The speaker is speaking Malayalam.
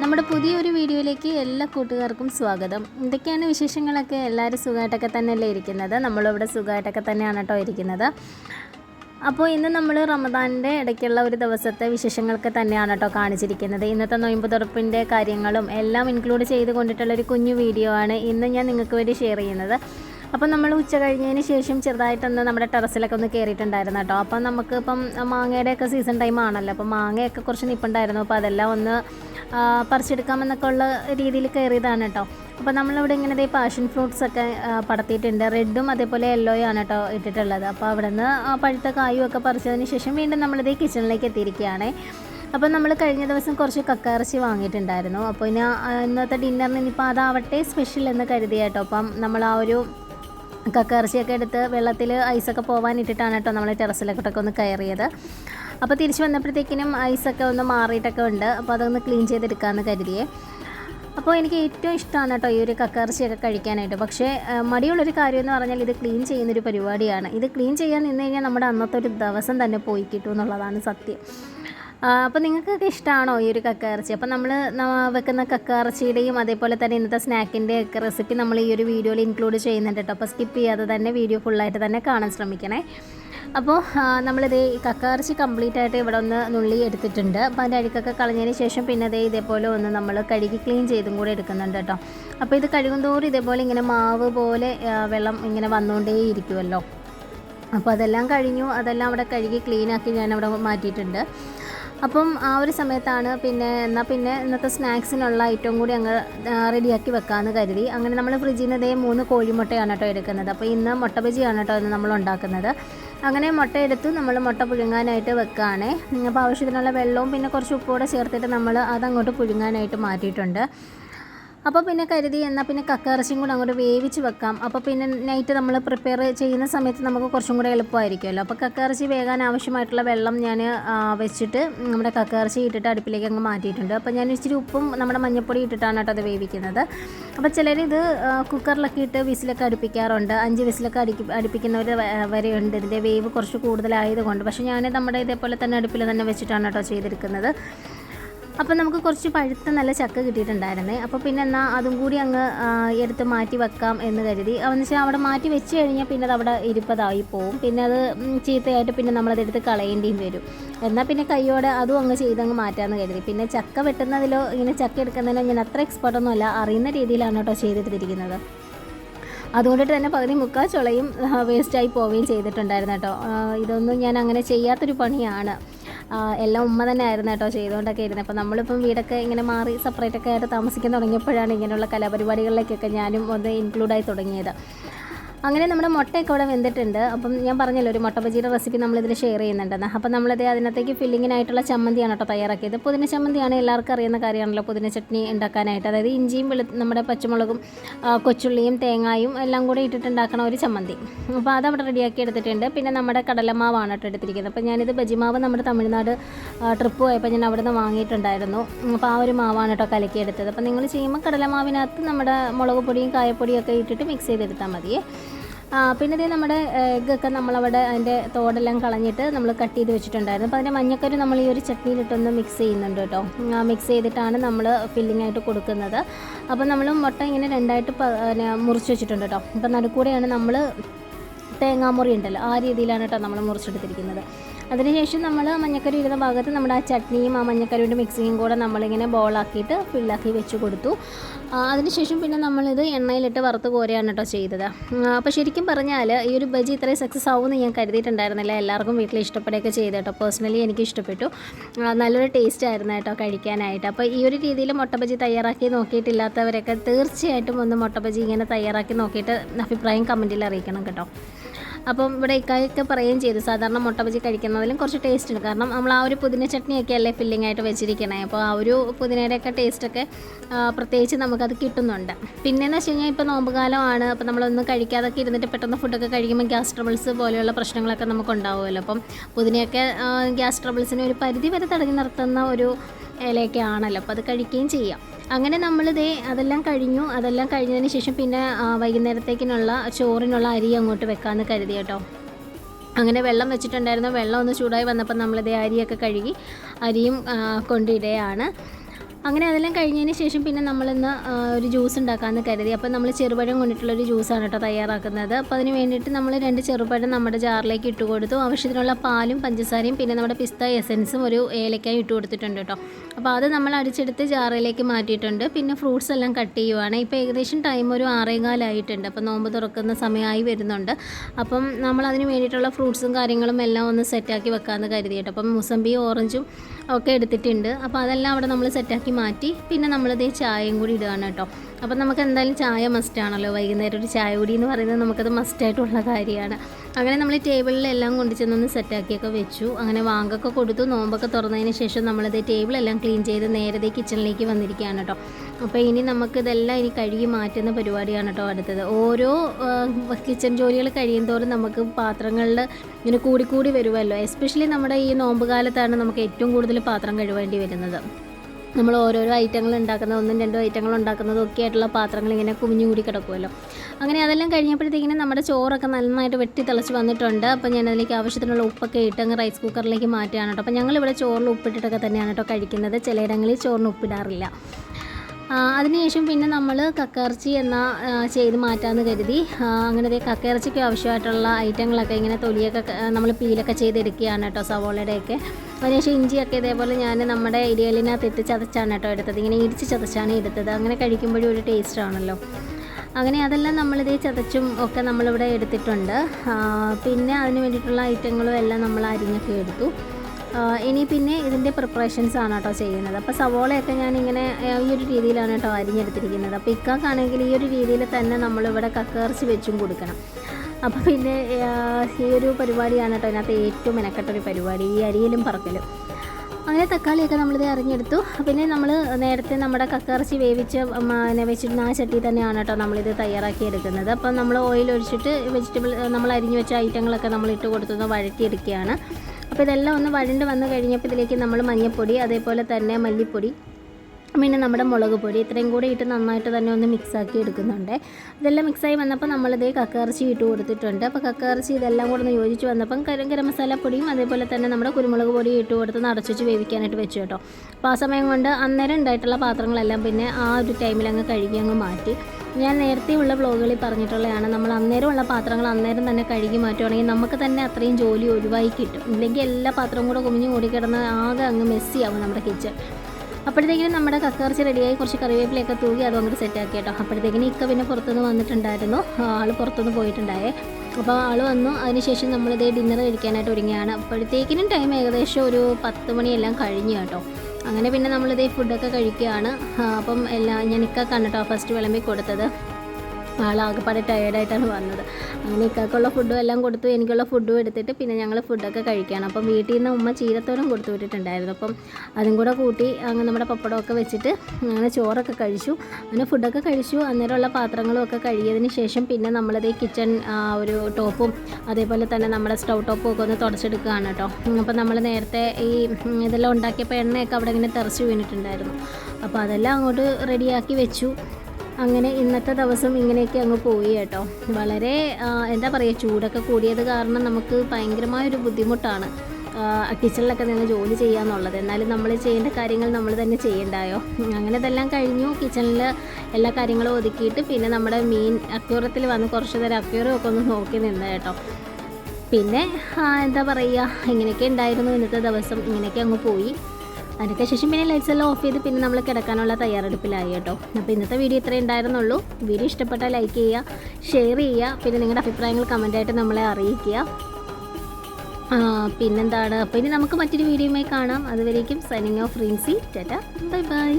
നമ്മുടെ പുതിയൊരു വീഡിയോയിലേക്ക് എല്ലാ കൂട്ടുകാർക്കും സ്വാഗതം. എന്തൊക്കെയാണ് വിശേഷങ്ങളൊക്കെ? എല്ലാവരും സുഖമായിട്ടൊക്കെ തന്നെയല്ലേ ഇരിക്കുന്നത്? നമ്മളിവിടെ സുഖമായിട്ടൊക്കെ തന്നെയാണ് കേട്ടോ ഇരിക്കുന്നത്. അപ്പോൾ ഇന്ന് നമ്മൾ റമദാനിന്റെ ഇടയ്ക്കുള്ള ഒരു ദിവസത്തെ വിശേഷങ്ങളൊക്കെ തന്നെയാണ് കേട്ടോ കാണിച്ചിരിക്കുന്നത്. ഇന്നത്തെ നൊയമ്പ് തുറപ്പിന്റെ കാര്യങ്ങളും എല്ലാം ഇൻക്ലൂഡ് ചെയ്ത് കൊണ്ടിട്ടുള്ള ഒരു കുഞ്ഞു വീഡിയോ ആണ് ഇന്ന് ഞാൻ നിങ്ങൾക്ക് വേണ്ടി ഷെയർ ചെയ്യുന്നത്. അപ്പം നമ്മൾ ഉച്ച കഴിഞ്ഞതിന് ശേഷം ചെറുതായിട്ടൊന്ന് നമ്മുടെ ടെറസിലൊക്കെ ഒന്ന് കയറിയിട്ടുണ്ടായിരുന്നു കേട്ടോ. അപ്പം നമുക്ക് ഇപ്പം മാങ്ങയുടെയൊക്കെ സീസൺ ടൈം ആണല്ലോ. അപ്പം മാങ്ങയൊക്കെ കുറച്ച് നിൽപ്പുണ്ടായിരുന്നു അപ്പോൾ അതെല്ലാം ഒന്ന് പറിച്ചെടുക്കാമെന്നൊക്കെ ഉള്ള രീതിയിൽ കയറിയതാണ് കേട്ടോ. അപ്പോൾ നമ്മളിവിടെ ഇങ്ങനെ ദേ പാഷൻ ഫ്രൂട്ട്സ് ഒക്കെ പടത്തിയിട്ടുണ്ട്. റെഡും അതേപോലെ യെല്ലോയും ആണ് കേട്ടോ ഇട്ടിട്ടുള്ളത്. അപ്പോൾ അവിടെ നിന്ന് പഴുത്ത കായും ഒക്കെ പറിച്ചതിന് ശേഷം വീണ്ടും നമ്മളിതേ കിച്ചണിലേക്ക് എത്തിയിരിക്കുകയാണ്. അപ്പോൾ നമ്മൾ കഴിഞ്ഞ ദിവസം കുറച്ച് കക്കയിറച്ചി വാങ്ങിയിട്ടുണ്ടായിരുന്നു. അപ്പോൾ ഇനി ഇന്നത്തെ ഡിന്നറിന് ഇനിയിപ്പോൾ അതാവട്ടെ സ്പെഷ്യൽ എന്ന് കരുതി കേട്ടോ. അപ്പം നമ്മൾ ആ ഒരു കക്കയിറച്ചിയൊക്കെ എടുത്ത് വെള്ളത്തിൽ ഐസൊക്കെ പോകാൻ ഇട്ടിട്ടാണ് കേട്ടോ നമ്മൾ ടെറസിലോട്ടൊക്കെ ഒന്ന് കയറിയത്. അപ്പോൾ തിരിച്ച് വന്നപ്പോഴത്തേക്കിനും ഐസൊക്കെ ഒന്ന് മാറിയിട്ടൊക്കെ ഉണ്ട്. അപ്പോൾ അതൊന്ന് ക്ലീൻ ചെയ്തെടുക്കാമെന്ന് കരുതിയേ. അപ്പോൾ എനിക്ക് ഏറ്റവും ഇഷ്ടമാണ് കേട്ടോ ഈ ഒരു കക്കയിറച്ചിയൊക്കെ കഴിക്കാനായിട്ട്. പക്ഷേ മടിയുള്ളൊരു കാര്യം എന്ന് പറഞ്ഞാൽ ഇത് ക്ലീൻ ചെയ്യുന്നൊരു പരിപാടിയാണ്. ഇത് ക്ലീൻ ചെയ്യാൻ നിന്ന് കഴിഞ്ഞാൽ നമ്മുടെ അന്നത്തെ ഒരു ദിവസം തന്നെ പോയി കിട്ടും എന്നുള്ളതാണ് സത്യം. അപ്പോൾ നിങ്ങൾക്കൊക്കെ ഇഷ്ടമാണോ ഈ ഒരു കക്കയിറച്ചി? അപ്പോൾ നമ്മൾ വെക്കുന്ന കക്കയിറച്ചിയുടെയും അതേപോലെ തന്നെ ഇന്നത്തെ സ്നാക്കിന്റെ ഒക്കെ റെസിപ്പി നമ്മൾ ഈ ഒരു വീഡിയോയിൽ ഇൻക്ലൂഡ് ചെയ്യുന്നുണ്ട് കേട്ടോ. അപ്പോൾ സ്കിപ്പ് ചെയ്യാതെ തന്നെ വീഡിയോ ഫുള്ളായിട്ട് തന്നെ കാണാൻ ശ്രമിക്കണേ. അപ്പോൾ നമ്മളിത് ഈ കക്കയിറച്ചി കംപ്ലീറ്റ് ആയിട്ട് ഇവിടെ ഒന്ന് നുള്ളി എടുത്തിട്ടുണ്ട്. അപ്പോൾ അതിന്റെ അഴുക്കൊക്കെ കളഞ്ഞതിന് ശേഷം പിന്നെ അതേ ഇതേപോലെ ഒന്ന് നമ്മൾ കഴുകി ക്ലീൻ ചെയ്തും കൂടെ എടുക്കുന്നുണ്ട് കേട്ടോ. അപ്പോൾ ഇത് കഴുകും തോറും ഇതേപോലെ ഇങ്ങനെ മാവ് പോലെ വെള്ളം ഇങ്ങനെ വന്നുകൊണ്ടേ ഇരിക്കുമല്ലോ അപ്പോൾ അതെല്ലാം കഴിഞ്ഞു. അതെല്ലാം അവിടെ കഴുകി ക്ലീനാക്കി ഞാൻ അവിടെ മാറ്റിയിട്ടുണ്ട്. അപ്പം ആ ഒരു സമയത്താണ് പിന്നെ എന്നാൽ പിന്നെ ഇന്നത്തെ സ്നാക്സിനുള്ള ഐറ്റം കൂടി അങ്ങ് റെഡിയാക്കി വെക്കാമെന്ന് കരുതി. അങ്ങനെ നമ്മൾ ഫ്രിഡ്ജിൽ നിന്ന് മൂന്ന് കോഴിമുട്ടയാണ് കേട്ടോ എടുക്കുന്നത്. അപ്പോൾ ഇന്ന് മുട്ട ബജിയാണ് കേട്ടോ ഇന്ന് നമ്മൾ ഉണ്ടാക്കുന്നത്. അങ്ങനെ മുട്ട എടുത്ത് നമ്മൾ മുട്ട പുഴുങ്ങാനായിട്ട് വെക്കുകയാണ്. അപ്പോൾ ആവശ്യത്തിനുള്ള വെള്ളവും പിന്നെ കുറച്ച് ഉപ്പുകൂടെ ചേർത്തിട്ട് നമ്മൾ അതങ്ങോട്ട് പുഴുങ്ങാനായിട്ട് മാറ്റിയിട്ടുണ്ട്. അപ്പോൾ പിന്നെ കരുതി എന്നാൽ പിന്നെ കക്കയിറച്ചിയും കൂടെ അങ്ങോട്ട് വേവിച്ച് വെക്കാം. അപ്പോൾ പിന്നെ നൈറ്റ് നമ്മൾ പ്രിപ്പയർ ചെയ്യുന്ന സമയത്ത് നമുക്ക് കുറച്ചും കൂടെ എളുപ്പമായിരിക്കുമല്ലോ. അപ്പോൾ കക്കയിറച്ചി വേകാൻ ആവശ്യമായിട്ടുള്ള വെള്ളം ഞാൻ വെച്ചിട്ട് നമ്മുടെ കക്കയിറച്ചി ഇട്ടിട്ട് അടുപ്പിലേക്ക് അങ്ങ് മാറ്റിയിട്ടുണ്ട്. അപ്പോൾ ഞാൻ ഇച്ചിരി ഉപ്പും നമ്മുടെ മഞ്ഞൾപ്പൊടി ഇട്ടിട്ടാണ് കേട്ടോ അത് വേവിക്കുന്നത്. അപ്പോൾ ചിലരിത് ഇത് കുക്കറിലൊക്കെ ഇട്ട് വിസിലൊക്കെ അടുപ്പിക്കാറുണ്ട്. അഞ്ച് വിസിലൊക്കെ അടുക്കി അടുപ്പിക്കുന്നവർ വരെയുണ്ട് ഇതിന്റെ വേവ് കുറച്ച് കൂടുതലായതുകൊണ്ട് പക്ഷേ ഞാൻ നമ്മുടെ ഇതേപോലെ തന്നെ അടുപ്പിൽ തന്നെ വെച്ചിട്ടാണ് കേട്ടോ ചെയ്തെടുക്കുന്നത് അപ്പോൾ നമുക്ക് കുറച്ച് പഴുത്ത നല്ല ചക്ക കിട്ടിയിട്ടുണ്ടായിരുന്നേ. അപ്പോൾ പിന്നെ എന്നാൽ അതും കൂടി അങ്ങ് എടുത്ത് മാറ്റി വെക്കാം എന്ന് കരുതി. എന്ന് വെച്ചാൽ അവിടെ മാറ്റി വെച്ച് കഴിഞ്ഞാൽ പിന്നെ അത് അവിടെ ഇരുപ്പതായി പോവും. പിന്നെ അത് ചീത്തയായിട്ട് പിന്നെ നമ്മളതെടുത്ത് കളയേണ്ടിയും വരും. എന്നാൽ പിന്നെ കൈയോടെ അതും അങ്ങ് ചെയ്തങ്ങ് മാറ്റാമെന്ന് കരുതി. പിന്നെ ചക്ക വെട്ടുന്നതിലോ ഇങ്ങനെ ചക്ക എടുക്കുന്നതിലോ ഞാൻ അത്ര എക്സ്പെർട്ടൊന്നും അല്ല. അറിയുന്ന രീതിയിലാണ് കേട്ടോ ചെയ്തിട്ടിരിക്കുന്നത് അതുകൊണ്ടിട്ട് തന്നെ പകുതി മുക്കാൽ ചുളയും വേസ്റ്റായി പോവുകയും ചെയ്തിട്ടുണ്ടായിരുന്നു കേട്ടോ. ഇതൊന്നും ഞാൻ അങ്ങനെ ചെയ്യാത്തൊരു പണിയാണ്. എല്ലാം ഉമ്മ തന്നെ ആയിരുന്നു കേട്ടോ ചെയ്തുകൊണ്ടൊക്കെ ഇരുന്നത്. അപ്പോൾ നമ്മളിപ്പം വീടൊക്കെ ഇങ്ങനെ മാറി സെപ്പറേറ്റ് ഒക്കെ ആയിട്ട് താമസിക്കാൻ തുടങ്ങിയപ്പോഴാണ് ഇങ്ങനെയുള്ള കലാപരിപാടികളിലേക്കൊക്കെ ഞാനും ഒന്ന് ഇൻക്ലൂഡായി തുടങ്ങിയത്. അങ്ങനെ നമ്മുടെ മുട്ടയൊക്കെ ഇവിടെ വെന്തിട്ടുണ്ട്. അപ്പം ഞാൻ പറഞ്ഞല്ലോ ഒരു മുട്ട ബജിയുടെ റെസിപ്പി നമ്മളിതിൽ ഷെയർ ചെയ്യുന്നുണ്ടെന്ന്. അപ്പം നമ്മളത് അതിനകത്തേക്ക് ഫില്ലിങ്ങിനായിട്ടുള്ള ചമ്മന്തിയാണ് കേട്ടോ തയ്യാറാക്കിയത്. പുതിന ചമ്മന്തിയാണ് എല്ലാവർക്കും അറിയുന്ന കാര്യമാണല്ലോ പുതിന ചട്നി ഉണ്ടാക്കാനായിട്ട്. അതായത് ഇഞ്ചിയും വെളു നമ്മുടെ പച്ചമുളകും കൊച്ചുള്ളിയും തേങ്ങായും എല്ലാം കൂടി ഇട്ടിട്ടുണ്ടാക്കണ ഒരു ചമ്മന്തി. അപ്പോൾ അതവിടെ റെഡിയാക്കി എടുത്തിട്ടുണ്ട്. പിന്നെ നമ്മുടെ കടലമാവാണ് കേട്ടോ എടുത്തിരിക്കുന്നത്. അപ്പോൾ ഞാനിത് ബജിമാവ് നമ്മുടെ തമിഴ്നാട് ട്രിപ്പ് പോയപ്പോൾ ഞാൻ അവിടെ നിന്ന് വാങ്ങിയിട്ടുണ്ടായിരുന്നു. അപ്പോൾ ആ ഒരു മാവാണ് കേട്ടോ കലക്കിയെടുത്തത്. അപ്പോൾ നിങ്ങൾ ചെയ്യുമ്പോൾ കടലമാവിനകത്ത് നമ്മുടെ മുളക് പൊടിയും കായപ്പൊടിയും ഒക്കെ ഇട്ടിട്ട് മിക്സ് ചെയ്തെടുത്താൽ മതിയേ. പിന്നെ ഇതേ നമ്മുടെ എഗ്ഗൊക്കെ നമ്മളവിടെ അതിന്റെ തോടെല്ലാം കളഞ്ഞിട്ട് നമ്മൾ കട്ട് ചെയ്ത് വെച്ചിട്ടുണ്ടായിരുന്നു. അപ്പോൾ അതിന്റെ മഞ്ഞക്കരി നമ്മൾ ഈ ഒരു ചട്നിയിലിട്ടൊന്ന് മിക്സ് ചെയ്യുന്നുണ്ട് കേട്ടോ. മിക്സ് ചെയ്തിട്ടാണ് നമ്മൾ ഫില്ലിംഗ് ആയിട്ട് കൊടുക്കുന്നത്. അപ്പോൾ നമ്മൾ മുട്ട ഇങ്ങനെ രണ്ടായിട്ട് മുറിച്ച് വെച്ചിട്ടുണ്ട് കേട്ടോ. അപ്പോൾ നടുക്കൂടെയാണ് നമ്മൾ തേങ്ങാമുറി ഉണ്ടല്ലോ ആ രീതിയിലാണ് കേട്ടോ നമ്മൾ മുറിച്ചെടുത്തിരിക്കുന്നത്. അതിനുശേഷം നമ്മൾ മഞ്ഞക്കറി ഇടുന്ന ഭാഗത്ത് നമ്മുടെ ആ ചട്നിയും ആ മഞ്ഞക്കറിയുടെ മിക്സിങ്ങും കൂടെ നമ്മളിങ്ങനെ ബോളാക്കിയിട്ട് ഫില്ലാക്കി വെച്ച് കൊടുത്തു. അതിനുശേഷം പിന്നെ നമ്മളിത് എണ്ണയിലിട്ട് വറുത്ത് കോരുകയാണ് കേട്ടോ ചെയ്തത്. അപ്പോൾ ശരിക്കും പറഞ്ഞാൽ ഈ ഒരു ബജി ഇത്രയും സക്സസ് ആവുമെന്ന് ഞാൻ കരുതിയിട്ടുണ്ടായിരുന്നില്ല. എല്ലാവർക്കും വീട്ടിൽ ഇഷ്ടപ്പെടുകയൊക്കെ ചെയ്ത് കേട്ടോ. പേഴ്സണലി എനിക്ക് ഇഷ്ടപ്പെട്ടു. നല്ലൊരു ടേസ്റ്റ് ആയിരുന്നു കേട്ടോ കഴിക്കാനായിട്ട്. അപ്പോൾ ഈ ഒരു രീതിയിൽ മുട്ട ബജി തയ്യാറാക്കി നോക്കിയിട്ടില്ലാത്തവരൊക്കെ തീർച്ചയായിട്ടും ഒന്ന് മുട്ട ബജി ഇങ്ങനെ തയ്യാറാക്കി നോക്കിയിട്ട് അഭിപ്രായം കമന്റിൽ അറിയിക്കണം കേട്ടോ. അപ്പം ഇവിടെ ഇക്കായൊക്കെ പറയുകയും ചെയ്തു. സാധാരണ മുട്ട ബജി കഴിക്കുന്നതിലും കുറച്ച് ടേസ്റ്റ് ഉണ്ട്. കാരണം നമ്മൾ ആ ഒരു പുതിന ചട്നിയൊക്കെ അല്ലേ ഫില്ലിംഗ് ആയിട്ട് വെച്ചിരിക്കണേ. അപ്പോൾ ആ ഒരു പുതിനയുടെയൊക്കെ ടേസ്റ്റൊക്കെ പ്രത്യേകിച്ച് നമുക്കത് കിട്ടുന്നുണ്ട്. പിന്നെയെന്ന് വെച്ച് കഴിഞ്ഞാൽ ഇപ്പോൾ നോമ്പ് കാലമാണ് അപ്പോൾ നമ്മളൊന്നും കഴിക്കാതൊക്കെ ഇരുന്നിട്ട് പെട്ടെന്ന് ഫുഡൊക്കെ കഴിക്കുമ്പോൾ ഗ്യാസ് ട്രബിൾസ് പോലെയുള്ള പ്രശ്നങ്ങളൊക്കെ നമുക്ക് ഉണ്ടാവുമല്ലോ അപ്പം പുതിനയൊക്കെ ഗ്യാസ് ട്രബിൾസിനെ ഒരു പരിധി വരെ തടഞ്ഞു നിർത്തുന്ന ഒരു ഇലയൊക്കെ ആണല്ലോ അപ്പോൾ അത് കഴിക്കുകയും ചെയ്യാം. അങ്ങനെ നമ്മളിതേ അതെല്ലാം കഴിഞ്ഞു. അതെല്ലാം കഴിഞ്ഞതിന് ശേഷം പിന്നെ വൈകുന്നേരത്തേക്കിനുള്ള ചോറിനുള്ള അരി അങ്ങോട്ട് വെക്കാമെന്ന് കരുതി കേട്ടോ. അങ്ങനെ വെള്ളം വെച്ചിട്ടുണ്ടായിരുന്നു. വെള്ളം ഒന്ന് ചൂടായി വന്നപ്പോൾ നമ്മളിതേ അരിയൊക്കെ കഴുകി അരിയും കൊണ്ടിടുകയാണ്. അങ്ങനെ അതെല്ലാം കഴിഞ്ഞതിന് ശേഷം പിന്നെ നമ്മളിന്ന് ഒരു ജ്യൂസ് ഉണ്ടാക്കാമെന്ന് കരുതി. അപ്പോൾ നമ്മൾ ചെറുപഴം കൊണ്ടിട്ടുള്ളൊരു ജ്യൂസാണ് കേട്ടോ തയ്യാറാക്കുന്നത്. അപ്പോൾ അതിന് വേണ്ടിയിട്ട് നമ്മൾ രണ്ട് ചെറുപഴം നമ്മുടെ ജാറിലേക്ക് ഇട്ട് കൊടുത്തു. ആവശ്യത്തിനുള്ള പാലും പഞ്ചസാരയും പിന്നെ നമ്മുടെ പിസ്ത എസൻസും ഒരു ഏലക്കായും ഇട്ട് കൊടുത്തിട്ടുണ്ട് കേട്ടോ. അപ്പോൾ അത് നമ്മൾ അടിച്ചെടുത്ത് ജാറിലേക്ക് മാറ്റിയിട്ടുണ്ട്. പിന്നെ ഫ്രൂട്ട്സ് എല്ലാം കട്ട് ചെയ്യുവാണ്. ഇപ്പോൾ ഏകദേശം ടൈം ഒരു ആറേകാലായിട്ടുണ്ട് അപ്പോൾ നോമ്പ് തുറക്കുന്ന സമയമായി വരുന്നുണ്ട്. അപ്പം നമ്മൾ അതിന് വേണ്ടിയിട്ടുള്ള ഫ്രൂട്ട്സും കാര്യങ്ങളും എല്ലാം ഒന്ന് സെറ്റാക്കി വെക്കാമെന്ന് കരുതിയിട്ട് അപ്പം മുസമ്പി ഓറഞ്ചും ഒക്കെ എടുത്തിട്ടുണ്ട്. അപ്പോൾ അതെല്ലാം അവിടെ നമ്മൾ സെറ്റാക്കി മാറ്റി. പിന്നെ നമ്മളത് ചായയും കൂടി ഇടുകയാണ് കേട്ടോ. അപ്പോൾ നമുക്ക് എന്തായാലും ചായ മസ്റ്റ് ആണല്ലോ. വൈകുന്നേരം ഒരു ചായ കൂടി എന്ന് പറയുന്നത് നമുക്കത് മസ്റ്റായിട്ടുള്ള കാര്യമാണ്. അങ്ങനെ നമ്മൾ ടേബിളിലെല്ലാം കൊണ്ടു ചെന്നൊന്ന് സെറ്റാക്കിയൊക്കെ വെച്ചു. അങ്ങനെ വാങ്ങൊക്കെ കൊടുത്തു. നോമ്പൊക്കെ തുറന്നതിന് ശേഷം നമ്മളിത് ടേബിളെല്ലാം ക്ലീൻ ചെയ്ത് നേരത്തെ കിച്ചണിലേക്ക് വന്നിരിക്കുകയാണ് കേട്ടോ. അപ്പോൾ ഇനി നമുക്കിതെല്ലാം ഇനി കഴുകി മാറ്റുന്ന പരിപാടിയാണ് കേട്ടോ അടുത്തത്. ഓരോ കിച്ചൺ ജോലികൾ കഴിയും തോറും നമുക്ക് പാത്രങ്ങളിൽ ഇങ്ങനെ കൂടിക്കൂടി വരുമല്ലോ എസ്പെഷ്യലി നമ്മുടെ ഈ നോമ്പ് കാലത്താണ് നമുക്ക് ഏറ്റവും കൂടുതൽ പാത്രം കഴുകേണ്ടി വരുന്നത്. നമ്മൾ ഓരോരോ ഐറ്റങ്ങൾ ഉണ്ടാക്കുന്ന ഒന്നും രണ്ടോ ഐറ്റങ്ങൾ ഉണ്ടാക്കുന്നതും ഒക്കെ ആയിട്ടുള്ള പാത്രങ്ങൾ ഇങ്ങനെ കുഞ്ഞു കൂടി കിടക്കുമല്ലോ അങ്ങനെ അതെല്ലാം കഴിഞ്ഞപ്പോഴത്തേക്കിനും നമ്മുടെ ചോറൊക്കെ നന്നായിട്ട് വെട്ടി തിളച്ച് വന്നിട്ടുണ്ട്. അപ്പോൾ ഞാൻ അതിലേക്ക് ആവശ്യത്തിനുള്ള ഉപ്പൊക്കെ ഇട്ട് അങ്ങ് റൈസ് കുക്കറിലേക്ക് മാറ്റുകയാണ് കേട്ടോ. അപ്പോൾ ഞങ്ങളിവിടെ ചോറിൽ ഉപ്പിട്ടിട്ടൊക്കെ തന്നെയാണ് കേട്ടോ കഴിക്കുന്നത്. ചിലയിടങ്ങളിൽ ചോറിന് ഉപ്പിടാറില്ല. അതിനുശേഷം പിന്നെ നമ്മൾ കക്കയിറച്ചി എന്ന ചെയ്ത് മാറ്റാമെന്ന് കരുതി. അങ്ങനെ കക്കയിറച്ചിക്ക് ആവശ്യമായിട്ടുള്ള ഐറ്റങ്ങളൊക്കെ ഇങ്ങനെ തൊലിയൊക്കെ നമ്മൾ പീലൊക്കെ ചെയ്തെടുക്കുകയാണ് കേട്ടോ സവോളയുടെയൊക്കെ. അതിനുശേഷം ഇഞ്ചിയൊക്കെ ഇതേപോലെ ഞാൻ നമ്മുടെ ഇടിയലിനകത്ത് ഇട്ട് ചതച്ചാണ് കേട്ടോ എടുത്തത്. ഇങ്ങനെ ഇടിച്ച് ചതച്ചാണ് എടുത്തത്. അങ്ങനെ കഴിക്കുമ്പോഴും ഒരു ടേസ്റ്റ് ആണല്ലോ അങ്ങനെ അതെല്ലാം നമ്മളിതേ ചതച്ചും ഒക്കെ നമ്മളിവിടെ എടുത്തിട്ടുണ്ട്. പിന്നെ അതിന് വേണ്ടിയിട്ടുള്ള ഐറ്റങ്ങളും എല്ലാം നമ്മൾ അരിഞ്ഞൊക്കെ എടുത്തു. ഇനി പിന്നെ ഇതിന്റെ പ്രിപ്പറേഷൻസ് ആണ് കേട്ടോ ചെയ്യുന്നത്. അപ്പോൾ സവോളയൊക്കെ ഞാനിങ്ങനെ ഈ ഒരു രീതിയിലാണ് കേട്ടോ അരിഞ്ഞെടുത്തിരിക്കുന്നത്. അപ്പോൾ ഇക്കാക്കാണെങ്കിൽ ഈ ഒരു രീതിയിൽ തന്നെ നമ്മളിവിടെ കക്കേറിച്ച് വെച്ചും കൊടുക്കണം. അപ്പോൾ പിന്നെ ഈ ഒരു പരിപാടിയാണ് കേട്ടോ ഇതിനകത്ത് ഏറ്റവും മെനക്കെട്ടൊരു പരിപാടി ഈ അരിയിലും പറക്കലും. അങ്ങനെ തക്കാളിയൊക്കെ നമ്മളിത് അറിഞ്ഞെടുത്തു പിന്നെ നമ്മൾ നേരത്തെ നമ്മുടെ കക്കറച്ചി വേവിച്ച് വെച്ചിരുന്ന ആ ചട്ടി തന്നെയാണ് കേട്ടോ നമ്മളിത് തയ്യാറാക്കി എടുക്കുന്നത്. അപ്പം നമ്മൾ ഓയിൽ ഒഴിച്ചിട്ട് വെജിറ്റബിൾ നമ്മൾ അരിഞ്ഞു വെച്ച ഐറ്റങ്ങളൊക്കെ നമ്മൾ ഇട്ട് കൊടുത്തൊന്ന് വഴറ്റിയെടുക്കുകയാണ്. അപ്പോൾ ഇതെല്ലാം ഒന്ന് വഴണ്ട് വന്ന് കഴിഞ്ഞപ്പോൾ ഇതിലേക്ക് നമ്മൾ മഞ്ഞൾപ്പൊടി അതേപോലെ തന്നെ മല്ലിപ്പൊടി പിന്നെ നമ്മുടെ മുളക് പൊടി ഇത്രയും കൂടി ഇട്ട് നന്നായിട്ട് തന്നെ ഒന്ന് മിക്സാക്കി എടുക്കുന്നുണ്ട്. ഇതെല്ലാം മിക്സായി വന്നപ്പോൾ നമ്മളിത് കക്കയിറച്ചി ഇട്ട് കൊടുത്തിട്ടുണ്ട്. അപ്പോൾ കക്കയിറച്ചി ഇതെല്ലാം കൂടെ ഒന്ന് യോജിച്ച് വന്നപ്പം കരം ഗരം മസാല പൊടിയും അതേപോലെ തന്നെ നമ്മുടെ കുരുമുളക് പൊടിയും ഇട്ട് കൊടുത്ത് നടച്ചുവെച്ച് വേവിക്കാനായിട്ട് വെച്ചു കേട്ടോ. അപ്പോൾ ആ സമയം കൊണ്ട് അന്നേരം ഉണ്ടായിട്ടുള്ള പാത്രങ്ങളെല്ലാം പിന്നെ ആ ഒരു ടൈമിൽ അങ്ങ് കഴുകി അങ്ങ് മാറ്റി. ഞാൻ നേരത്തെ ഉള്ള വ്ളോഗുകളിൽ പറഞ്ഞിട്ടുള്ളതാണ് നമ്മൾ അന്നേരമുള്ള പാത്രങ്ങൾ അന്നേരം തന്നെ കഴുകി മാറ്റുവാണെങ്കിൽ നമുക്ക് തന്നെ അത്രയും ജോലി ഒഴിവായി കിട്ടും. ഇല്ലെങ്കിൽ എല്ലാ പാത്രവും കൂടെ കുമിഞ്ഞ് ഓടിക്കിടന്ന് ആകെ അങ്ങ് മെസ്സിയാവും നമ്മുടെ കിച്ചൺ. അപ്പോഴത്തേക്കിനും നമ്മുടെ കക്കറിച്ച് റെഡിയായി കുറച്ച് കറിവേപ്പിലയൊക്കെ തൂകി അതും അങ്ങോട്ട് സെറ്റാക്കി കേട്ടോ. അപ്പോഴത്തേക്കിനും ഇക്ക പിന്നെ പുറത്തുനിന്ന് വന്നിട്ടുണ്ടായിരുന്നു. ആൾ പുറത്തുനിന്ന് പോയിട്ടുണ്ടായേ. അപ്പോൾ ആൾ വന്നു അതിനുശേഷം നമ്മളിതേ ഡിന്നർ കഴിക്കാനായിട്ട് ഒരുങ്ങിയാണ്. അപ്പോഴത്തേക്കിനും ടൈം ഏകദേശം ഒരു പത്ത് മണിയെല്ലാം കഴിഞ്ഞു കേട്ടോ. അങ്ങനെ പിന്നെ നമ്മളിത് ഈ ഫുഡൊക്കെ കഴിക്കുകയാണ്. അപ്പം എല്ലാം ഞാൻ ഇക്കാക്കാണ് ഫസ്റ്റ് വിളമ്പി കൊടുത്തത്. ആളാകെപ്പാടെ ടയേർഡായിട്ടാണ് വന്നത്. അങ്ങനെ ഇക്കാക്കുള്ള ഫുഡും എല്ലാം കൊടുത്തു എനിക്കുള്ള ഫുഡും എടുത്തിട്ട് പിന്നെ ഞങ്ങൾ ഫുഡൊക്കെ കഴിക്കുകയാണ് അപ്പം വീട്ടിൽ നിന്ന് ഉമ്മ ചീരത്തോരം കൊടുത്തു വിട്ടിട്ടുണ്ടായിരുന്നു. അപ്പം അതും കൂടെ കൂട്ടി അങ്ങനെ നമ്മുടെ പപ്പടമൊക്കെ വെച്ചിട്ട് അങ്ങനെ ചോറൊക്കെ കഴിച്ചു. അങ്ങനെ ഫുഡൊക്കെ കഴിച്ചു. അന്നേരമുള്ള പാത്രങ്ങളും ഒക്കെ കഴുകിയതിന് ശേഷം പിന്നെ നമ്മളത് കിച്ചൺ ഒരു ടോപ്പും അതേപോലെ തന്നെ നമ്മുടെ സ്റ്റൗ ടോപ്പും ഒക്കെ ഒന്ന് തുടച്ചെടുക്കുകയാണ് കേട്ടോ. അപ്പം നമ്മൾ നേരത്തെ ഈ ഇതെല്ലാം ഉണ്ടാക്കിയപ്പോൾ എണ്ണയൊക്കെ അവിടെ ഇങ്ങനെ തെറച്ച് വീണിട്ടുണ്ടായിരുന്നു. അപ്പോൾ അതെല്ലാം അങ്ങോട്ട് റെഡിയാക്കി വെച്ചു. അങ്ങനെ ഇന്നത്തെ ദിവസം ഇങ്ങനെയൊക്കെ അങ്ങ് പോയി കേട്ടോ. വളരെ എന്താ പറയുക ചൂടൊക്കെ കൂടിയത് കാരണം നമുക്ക് ഭയങ്കരമായൊരു ബുദ്ധിമുട്ടാണ് കിച്ചണിലൊക്കെ നിന്ന് ജോലി ചെയ്യാന്നുള്ളത്. എന്നാലും നമ്മൾ ചെയ്യേണ്ട കാര്യങ്ങൾ നമ്മൾ തന്നെ ചെയ്യണ്ടായോ? അങ്ങനെ ഇതെല്ലാം കഴിഞ്ഞു. കിച്ചണിൽ എല്ലാ കാര്യങ്ങളും ഒതുക്കിയിട്ട് പിന്നെ നമ്മുടെ മീൻ അക്യൂറത്തിൽ വന്ന് കുറച്ച് നേരം അക്യൂറും ഒക്കെ ഒന്ന് നോക്കി നിന്ന് കേട്ടോ. പിന്നെ എന്താ പറയുക ഇങ്ങനെയൊക്കെ ഉണ്ടായിരുന്നു ഇന്നത്തെ ദിവസം. ഇങ്ങനെയൊക്കെ അങ്ങ് പോയി. അതിനൊക്കെ ശേഷം പിന്നെ ലൈറ്റ്സ് എല്ലാം ഓഫ് ചെയ്ത് പിന്നെ നമ്മൾ കിടക്കാനുള്ള തയ്യാറെടുപ്പിലായി കേട്ടോ. അപ്പോൾ ഇന്നത്തെ വീഡിയോ ഇത്രേ ഉണ്ടായിരുന്നുള്ളൂ. വീഡിയോ ഇഷ്ടപ്പെട്ടാൽ ലൈക്ക് ചെയ്യുക ഷെയർ ചെയ്യുക പിന്നെ നിങ്ങളുടെ അഭിപ്രായങ്ങൾ കമന്റായിട്ട് നമ്മളെ അറിയിക്കുക. പിന്നെന്താണ്? അപ്പോൾ ഇനി നമുക്ക് മറ്റൊരു വീഡിയോയുമായി കാണാം. അതുവരേക്കും signing off Rincy tata bye bye